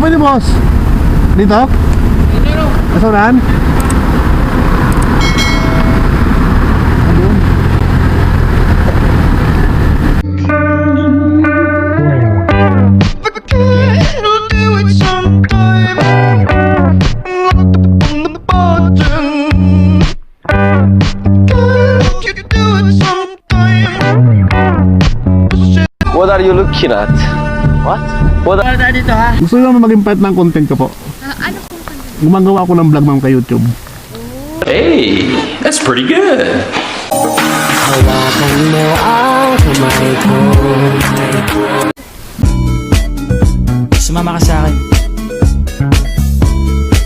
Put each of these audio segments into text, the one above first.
Pwede boss? Dito? Dito. What are you looking at? What? What? Wala tayo dito ha. Gusto nyo maging part ng content ko po? Ah, ano pong content? Gumagawa ko ng vlog ma'am kay YouTube. Hey, that's pretty good. Sumama ka sa akin.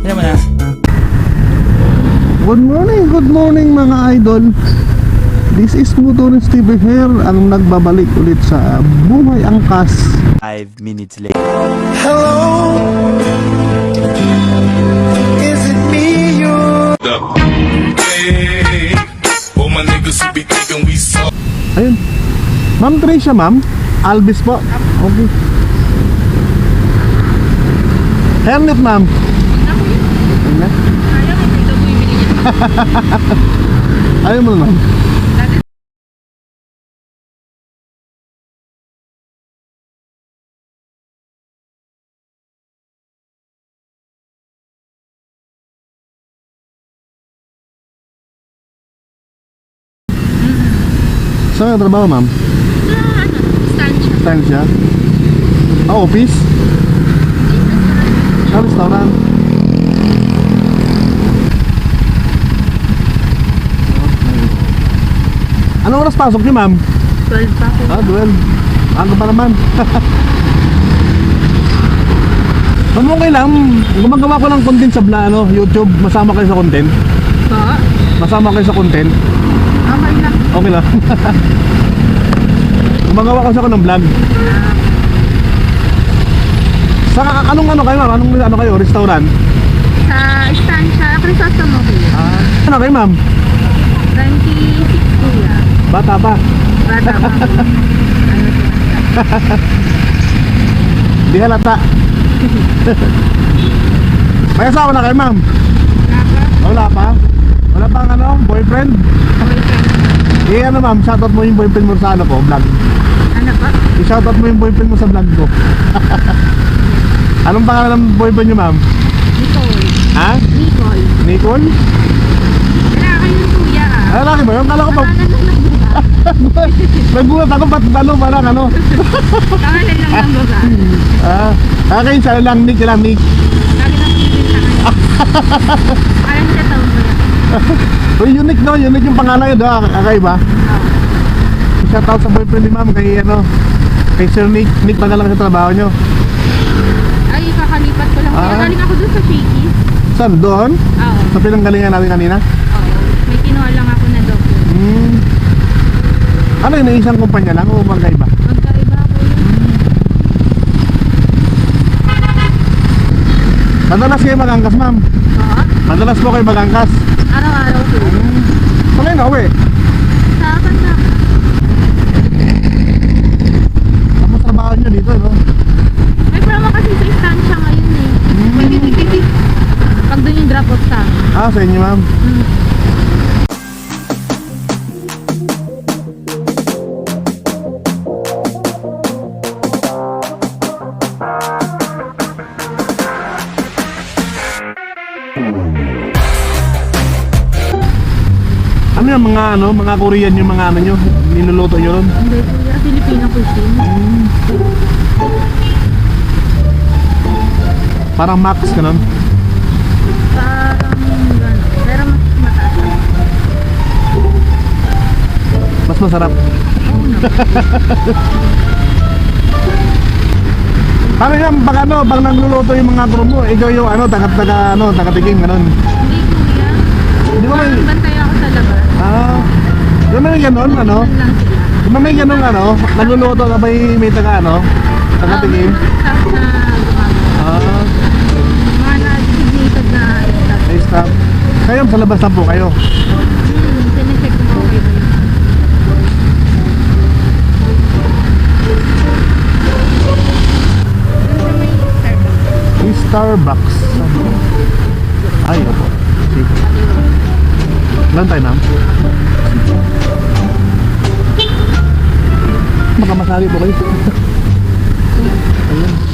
Alam mo na. Good morning, good morning mga idol. This is Motorin Steve here ang nagbabalik ulit sa Buhay Angkas. Five minutes later. Hello. Is it me you Hey, all my niggas who be thinking we soft. Ayun. Ma'am Tricia, ma'am. Alvis po. Okay. Hairnet, ma'am. Hairnet? Ayaw, may ito po yung binigyan. Ayaw mo na, Saan ang trabaho, ma'am? Sa ano, siya? Ah, office? Ah, restaurant. Okay. Anong oras pasok niyo, ma'am? 12 pa po. Ah, 12. Ano pa naman? Ma'am, okay lang. Gumagawa ko ng content sa bla, ano, YouTube. Masama kayo sa content. Pa? Masama kayo sa content. Okay lang. Okay lang. Gumagawa kasi ako ng vlog. Sa anong ano kayo, ma'am? Anong ano kayo? Restaurant? Sa stansya, Crisostomo yun. Ah. Ano kayo, ma'am? 26 kuya. Bata pa. Bata pa? Di halata. May asawa na kayo, ma'am? Naka, Wala pa? Wala pang ano, boyfriend? boyfriend. Eh ano ma'am, shoutout mo yung boyfriend mo sa ano ko, vlog. Ano pa? I-shoutout mo yung boyfriend mo sa vlog ko. Anong pangalan ng boyfriend niyo, ma'am? Nicole. Ha? Nicole. Nicole? Wala kayong kuya ah. Ah, lalaki ba yun? Kala ko pa... Nagulat ako, ba't ano, parang ano? Pangalan lang ng baba. Ah, ah kayo siya lang, Nick, lang, Nick. Lagi na pinibintangan. Parang siya taon mo. Uy, unique no, unique yung pangalan yun, ah, kakaiba. Shoutout sa boyfriend ni ma'am, kay ano, kay Sir Nick. Nick, magalang sa trabaho nyo. Ay, kakalipat ko lang. Ah. Galing ako dun sa Shakey's. Saan? Doon? Oo. Sa pinanggalingan natin kanina? Oo. May kinuha lang ako na double. Hmm. Ano yun, isang kumpanya lang o magkaiba? Magkaiba ako yun. Madalas kayo magangkas, ma'am. Oo. Madalas po kayo magangkas. Araw-araw po. Saan kayo nauwi? Sa kanta. Tapos trabaho nyo dito, no? May promo kasi sa istansya ngayon eh. Pag doon yung drop off sa akin. Ah, sa inyo, ma'am. Ano yung mga ano, mga Korean yung mga ano nyo, niluluto nyo ron? Hindi kuya, Filipino cuisine. Parang max, ganun. Parang gano'n. Pero mas mataas. Mas masarap. Oo naman. Paano yan, pag ano, pag nagluluto yung mga mo, ikaw yung ano, taga, taga, ano, taga-tiging, ganun. Hindi kuya. Di ba may, bantay ako sa labas. ah, ba may ganun, ano? Ba may ganun, ano, nagluluto na may, may taga, ano, Ah, may staff na gumagawa. Ah, Mga na-designated na staff. ay stop. Kayo, sa labas lang po kayo. Hmm, sinecheck ko okay ba yun. Doon sa may Starbucks. Starbucks. Ay, opo. Sige. Ilan tayo, ma'am? Baka masali po kayo. Ayun.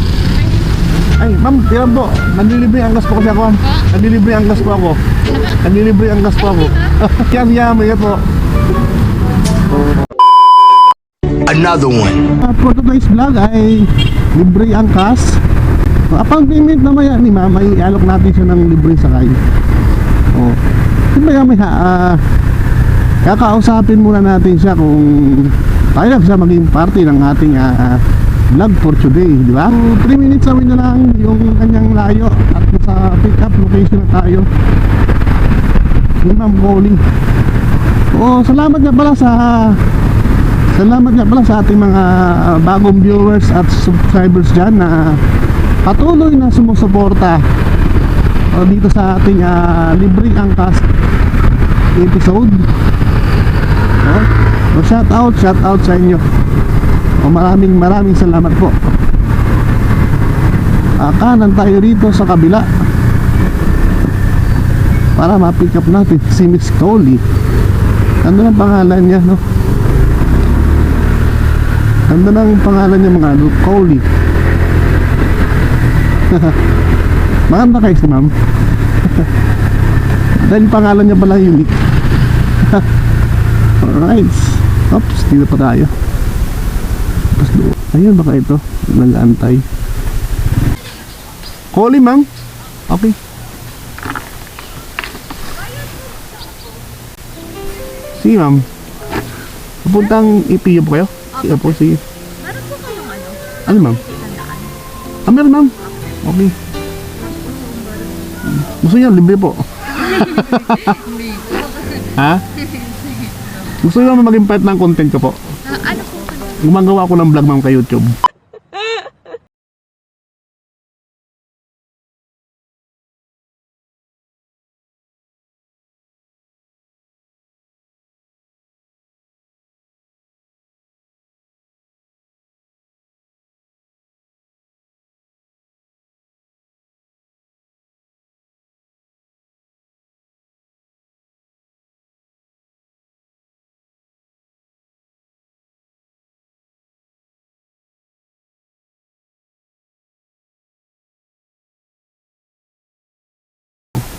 Ay, ma'am, tiyan po. Nanlilibre ang gas po kasi ako, ma'am. Nanlilibre ang gas po ako. Nanlilibre ang gas po ako. Yan, yan, may po. Another one. Uh, for today's vlog ay libre ang kas. Upang payment na maya ni ma'am ay alok natin siya ng libre sakay. Oh. Kaya may ha, ah, kakausapin muna natin siya kung tayo lang siya maging party ng ating ah, vlog for today, di ba? 3 minutes away na lang yung kanyang layo at nasa pick up location na tayo. Ni Ma'am Coley. Oh, salamat nga pala sa Salamat nga pala sa ating mga uh, bagong viewers at subscribers dyan na patuloy na sumusuporta uh, dito sa ating uh, libreng angkas episode. Oh, so shout out, shout out sa inyo. Oh, maraming maraming salamat po. Uh, kanan tayo rito sa kabila para ma-pick up natin si Miss Coley. Ano ang pangalan niya, no? Ganda ng pangalan niya mga ano, Coley. Maganda kayo si ma'am. Dahil pangalan niya pala unique. Alright. Oops, dito pa tayo. Tapos doon. Ayun baka ito. Nag-aantay. Coley ma'am. Okay. Sige ma'am. Papuntang ipiyo po kayo? Sige po, sige. Meron po kayong ano? Ano ma'am? Ah, meron ma'am. Okay. Gusto niyo, libre po. ha? Gusto niyo maging part ng content ko po? Ah, ano po? Gumagawa ko ng vlog ma'am kay YouTube.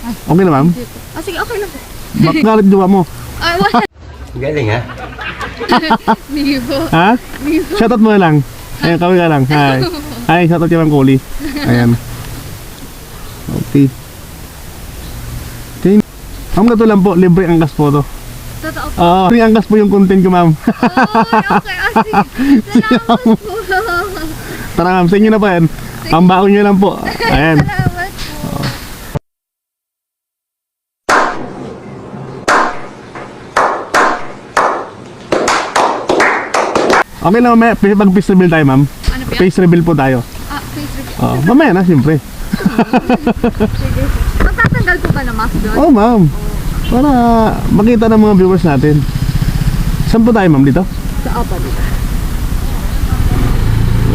Okay na ma'am? Ah, sige, okay lang po. Bakit galit jowa mo? Ah, wala. Galing ha? Po. Ha? Shoutout mo na lang. Ayan, kami ka lang. Hi. Hi, shoutout yung Kuli. Ayan. Okay. Okay. Ma'am, gato lang po. Libre ang gas po to. Totoo po. Oo. libre ang gas po yung content ko, ma'am. Oh, okay. Ah, sige. Salamat po. Tara, ma'am. Sa inyo na po yan. Ang baon nyo lang po. Ayan. Salamat po. Okay lang, mamaya. Face reveal tayo, ma'am. Ano yan? Face reveal po tayo. Ah, face review. Oo. mamaya na, siyempre. Sige. Magtatanggal po ba ng mask doon? Oo, ma'am. Para makita ng mga viewers natin. Saan po tayo, ma'am, dito? Sa apa dito.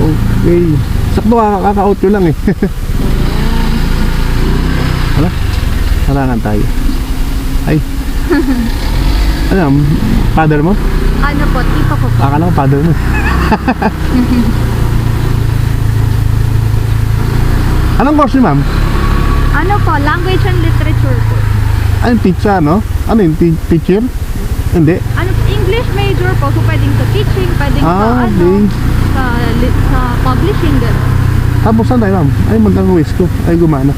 Okay. Sakto kaka-out ko lang eh. Wala. Harangan tayo. Ay. Ano, father mo? Ano po? Tito ko po. Akala ko father mo. Anong course niyo, ma'am? Ano po? Language and literature po. Ano, teacher, no? Ano yung te- teacher? Hindi. Ano, English major po. So, pwedeng sa teaching, pwedeng sa Ah, ano, sa, li- sa publishing, gano'n. Tapos saan tayo, ma'am? Ay, mag-waste ko. Ay, gumana.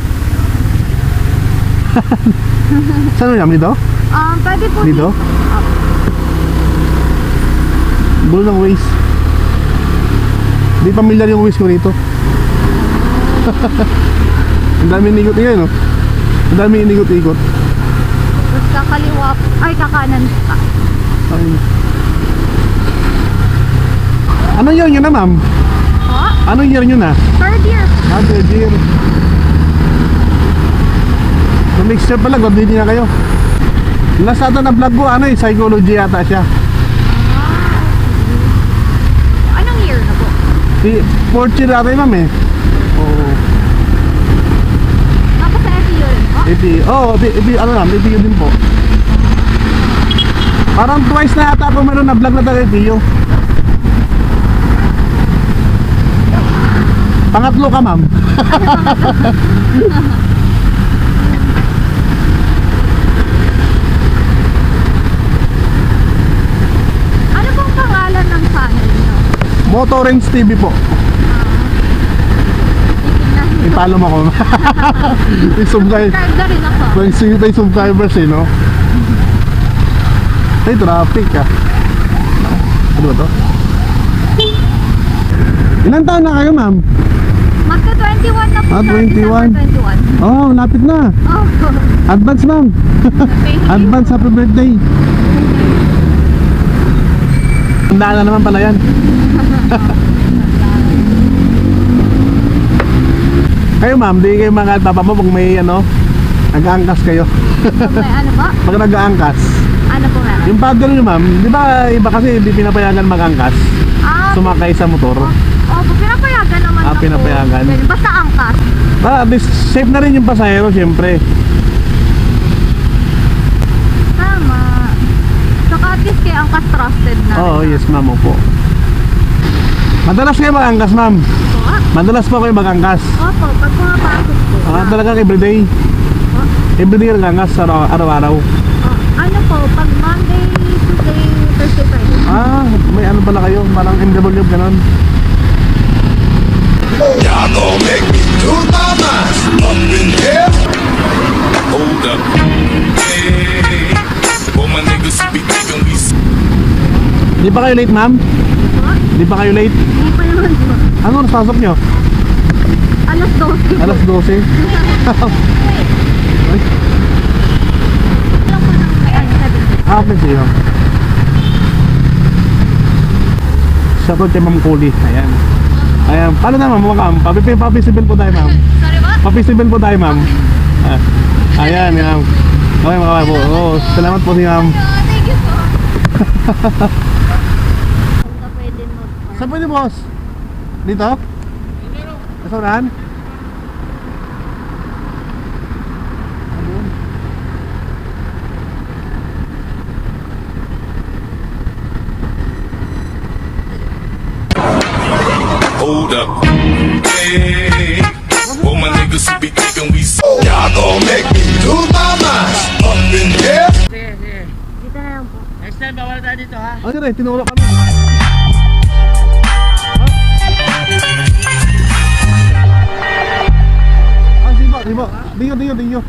Saan ma'am? Dito? Um, pwede po Dito? Bulo ng waste. Hindi familiar yung waste ko rito. Ang dami inikot-ikot, no? Ang dami inikot-ikot. Tapos kakaliwa, ay kakanan pa. Ay. Anong year nyo na, ma'am? Po? Anong year nyo na? Third year. Ah, third year. Year pala, graduate na kayo. Last ata na vlog ko, ano eh, psychology yata siya. Anong year na po? Si, fourth year ata yun, ma'am eh. Oo. APU. Oo, oh, ano lang, APU din po. Parang twice na ata ako meron na vlog na tayo APU. Pangatlo ka, ma'am. Ano pong pangalan ng channel nyo? Motorings TV po. I-follow mo ako. May subscribe. Subscribe na rin ako. May may subscribers eh, no? Ay, traffic ah. Ano ba to? Ilan taon na kayo, ma'am? Magka 21 na po Ah, sir. 21. December 21. Oh, lapit na. Oh, Advance, ma'am. Advance happy birthday. Tandaan na naman pala yan. kayo ma'am, di kayo mga papa mo pag may ano, nag-aangkas kayo. May ano po? Pag nag-aangkas. Ano po meron? Yung paddle nyo ma'am, di ba iba kasi hindi pinapayagan mag-angkas? Ah, Sumakay sa motor. oh, po, pinapayagan naman Ah, ako. pinapayagan. Ganun. Basta angkas. Para at least safe na rin yung pasahero syempre. Tama. Saka at least kay angkas trusted na. Oo, yes ma'am, opo. Madalas kayo mag-angkas ma'am. Po. Madalas po kayo mag-angkas. Opo, pag pumapasok po. Ah, talagang everyday. Everyday nag-angkas araw- araw-araw. Oh, ano po, pag Monday, Tuesday, Thursday, Friday. Ah, may ano pala kayo, parang MW ganon. Y'all gon' make me lose my mind. Up in here. Hold up. Hey. For my niggas be thinking we Di pa kayo late ma'am? Po, Di pa kayo late? hindi pa naman po. Ano oras pasok nyo? Alas 12 po. Alas 12. Ay, ah, okay sa'yo. Shoutout kay Ma'am Kuli. Ayan. Ayan. Paano naman ma'am? Papi- Papisibil po tayo ma'am. Sorry po? Papisibil po tayo ma'am. Ah, ayan, ma'am. Okay mga po. Oh, salamat po si ma'am. Thank you po. Kung ka pwede mo. Saan pwede boss? Dito? Sa unahan? Hold up. Hey. For my niggas who be thinking we Y'all gon' make me lose my mind. Up in here. Dito na lang po. Oh, sir, eh, tinuro kami. Ah, sige po, sige 没有没有没有